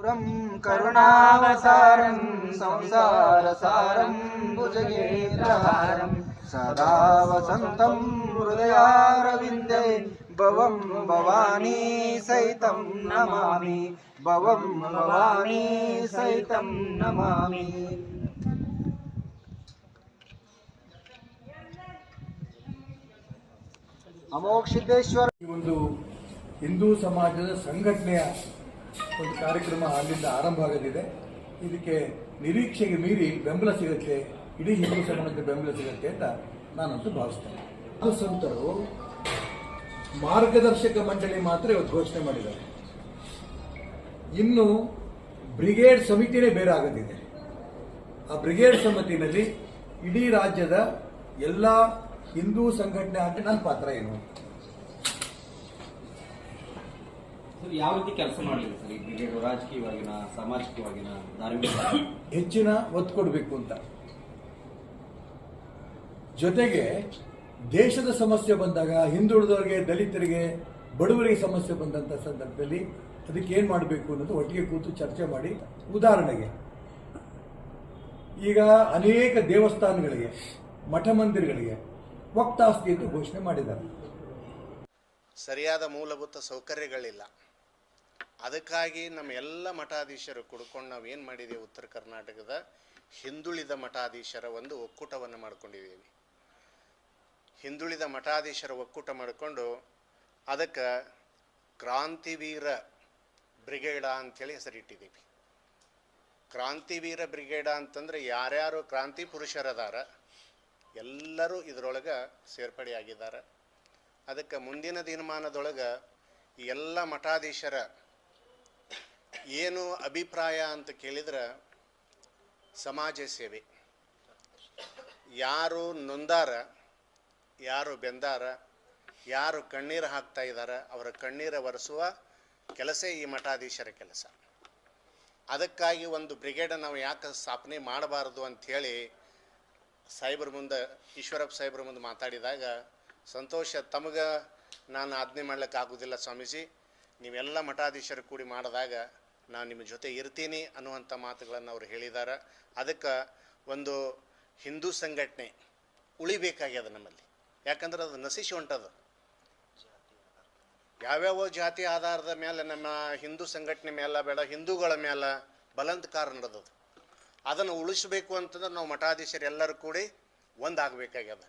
शिवं करुणावसारं संसारसारं भुजगेन्द्रहारं सदा वसन्तं हृदयारविन्दे भवं भवानी सहितं नमामि भवं भवानी सहितं नमामि ಅಮೋಘ ಸಿದ್ದೇಶ್ವರ ಈ ಒಂದು ಹಿಂದೂ ಸಮಾಜದ ಸಂಘಟನೆಯ ಒಂದು ಕಾರ್ಯಕ್ರಮ ಅಲ್ಲಿಂದ ಆರಂಭ ಆಗಲಿದೆ ಇದಕ್ಕೆ ನಿರೀಕ್ಷೆಗೆ ಮೀರಿ ಬೆಂಬಲ ಸಿಗುತ್ತೆ, ಇಡೀ ಹಿಂದೂ ಸಮಾಜದ ಬೆಂಬಲ ಸಿಗುತ್ತೆ ಅಂತ ನಾನಂತೂ ಭಾವಿಸ್ತೇನೆ. ಸಂತರು ಮಾರ್ಗದರ್ಶಕ ಮಂಡಳಿ ಮಾತ್ರ ಇವತ್ತು ಘೋಷಣೆ ಮಾಡಿದ್ದಾರೆ. ಇನ್ನು ಬ್ರಿಗೇಡ್ ಸಮಿತಿನೇ ಬೇರೆ ಆಗದಿದೆ. ಆ ಬ್ರಿಗೇಡ್ ಸಮಿತಿನಲ್ಲಿ ಇಡೀ ರಾಜ್ಯದ ಎಲ್ಲ ಹಿಂದೂ ಸಂಘಟನೆ ಆಗಿ ನನ್ನ ಪಾತ್ರ ಏನು? ಯಾವ ರೀತಿ ಕೆಲಸ ಮಾಡಲಿಲ್ಲ ಸರ್? ಈ ಬ್ರಿಗೇಡ್ ರಾಜಕೀಯವಾಗಿನ ಸಾಮಾಜಿಕವಾಗಿನ ಧಾರ್ಮಿಕ ಹೆಚ್ಚಿನ ಒತ್ತು ಕೊಡಬೇಕು ಅಂತ. ಜೊತೆಗೆ ದೇಶದ ಸಮಸ್ಯೆ ಬಂದಾಗ ಹಿಂದುಳಿದವರಿಗೆ ದಲಿತರಿಗೆ ಬಡವರಿಗೆ ಸಮಸ್ಯೆ ಬಂದಂತ ಸಂದರ್ಭದಲ್ಲಿ ಅದಕ್ಕೆ ಏನ್ ಮಾಡಬೇಕು ಅನ್ನೋದು ಒಟ್ಟಿಗೆ ಕೂತು ಚರ್ಚೆ ಮಾಡಿ ಉದಾಹರಣೆಗೆ. ಈಗ ಅನೇಕ ದೇವಸ್ಥಾನಗಳಿಗೆ ಮಠ ಮಂದಿರಗಳಿಗೆ ವಕ್ತಾಸ್ತಿ ಎಂದು ಘೋಷಣೆ ಮಾಡಿದ್ದಾರೆ. ಸರಿಯಾದ ಮೂಲಭೂತ ಸೌಕರ್ಯಗಳಿಲ್ಲ. ಅದಕ್ಕಾಗಿ ನಮ್ಮ ಎಲ್ಲ ಮಠಾಧೀಶರು ಕುಡ್ಕೊಂಡು ನಾವು ಏನು ಮಾಡಿದ್ದೀವಿ ಉತ್ತರ ಕರ್ನಾಟಕದ ಹಿಂದುಳಿದ ಮಠಾಧೀಶರ ಒಂದು ಒಕ್ಕೂಟವನ್ನು ಮಾಡ್ಕೊಂಡಿದ್ದೀವಿ ಹಿಂದುಳಿದ ಮಠಾಧೀಶರ ಒಕ್ಕೂಟ ಮಾಡಿಕೊಂಡು ಅದಕ್ಕೆ ಕ್ರಾಂತಿವೀರ ಬ್ರಿಗೇಡ ಅಂತೇಳಿ ಹೆಸರಿಟ್ಟಿದ್ದೀವಿ ಕ್ರಾಂತಿವೀರ ಬ್ರಿಗೇಡ ಅಂತಂದರೆ ಯಾರ್ಯಾರು ಕ್ರಾಂತಿ ಪುರುಷರದಾರ, ಎಲ್ಲರೂ ಇದರೊಳಗೆ ಸೇರ್ಪಡೆಯಾಗಿದ್ದಾರೆ. ಅದಕ್ಕೆ ಮುಂದಿನ ದಿನಮಾನದೊಳಗೆ ಎಲ್ಲ ಮಠಾಧೀಶರ ಏನು ಅಭಿಪ್ರಾಯ ಅಂತ ಕೇಳಿದ್ರೆ ಸಮಾಜ ಸೇವೆ. ಯಾರು ನೊಂದಾರ, ಯಾರು ಬೆಂದಾರ, ಯಾರು ಕಣ್ಣೀರು ಹಾಕ್ತಾ ಇದ್ದಾರೆ ಅವರ ಕಣ್ಣೀರು ಒರೆಸುವ ಕೆಲಸ ಈ ಮಠಾಧೀಶರ ಕೆಲಸ. ಅದಕ್ಕಾಗಿ ಒಂದು ಬ್ರಿಗೇಡ್ ನಾವು ಯಾಕೆ ಸ್ಥಾಪನೆ ಮಾಡಬಾರದು ಅಂಥೇಳಿ ಸಾಹೇಬ್ರ ಮುಂದೆ, ಈಶ್ವರಪ್ಪ ಸಾಹೇಬ್ರ ಮುಂದೆ ಮಾತಾಡಿದಾಗ, ಸಂತೋಷ, ತಮಗೆ ನಾನು ಆಜ್ಞೆ ಮಾಡ್ಲಿಕ್ಕೆ ಆಗೋದಿಲ್ಲ ಸ್ವಾಮೀಜಿ, ನೀವೆಲ್ಲ ಮಠಾಧೀಶರು ಕೂಡಿ ಮಾಡಿದಾಗ ನಾನು ನಿಮ್ಮ ಜೊತೆ ಇರ್ತೀನಿ ಅನ್ನುವಂಥ ಮಾತುಗಳನ್ನು ಅವರು ಹೇಳಿದ್ದಾರೆ ಅದಕ್ಕೆ ಒಂದು ಹಿಂದೂ ಸಂಘಟನೆ ಉಳಿಬೇಕಾಗ್ಯದ ನಮ್ಮಲ್ಲಿ. ಯಾಕಂದ್ರೆ ಅದು ನಶಿಸಿ ಹೊಂಟದ. ಯಾವ್ಯಾವ ಜಾತಿ ಆಧಾರದ ಮೇಲೆ ನಮ್ಮ ಹಿಂದೂ ಸಂಘಟನೆ ಮೇಲೆ ಬೇಡ, ಹಿಂದೂಗಳ ಮೇಲೆ ಬಲಂತ್ಕಾರ ನಡೆದದು ಅದನ್ನು ಉಳಿಸಬೇಕು ಅಂತಂದ್ರೆ ನಾವು ಮಠಾಧೀಶರು ಎಲ್ಲರೂ ಕೂಡಿ ಒಂದಾಗಬೇಕಾಗ್ಯದ.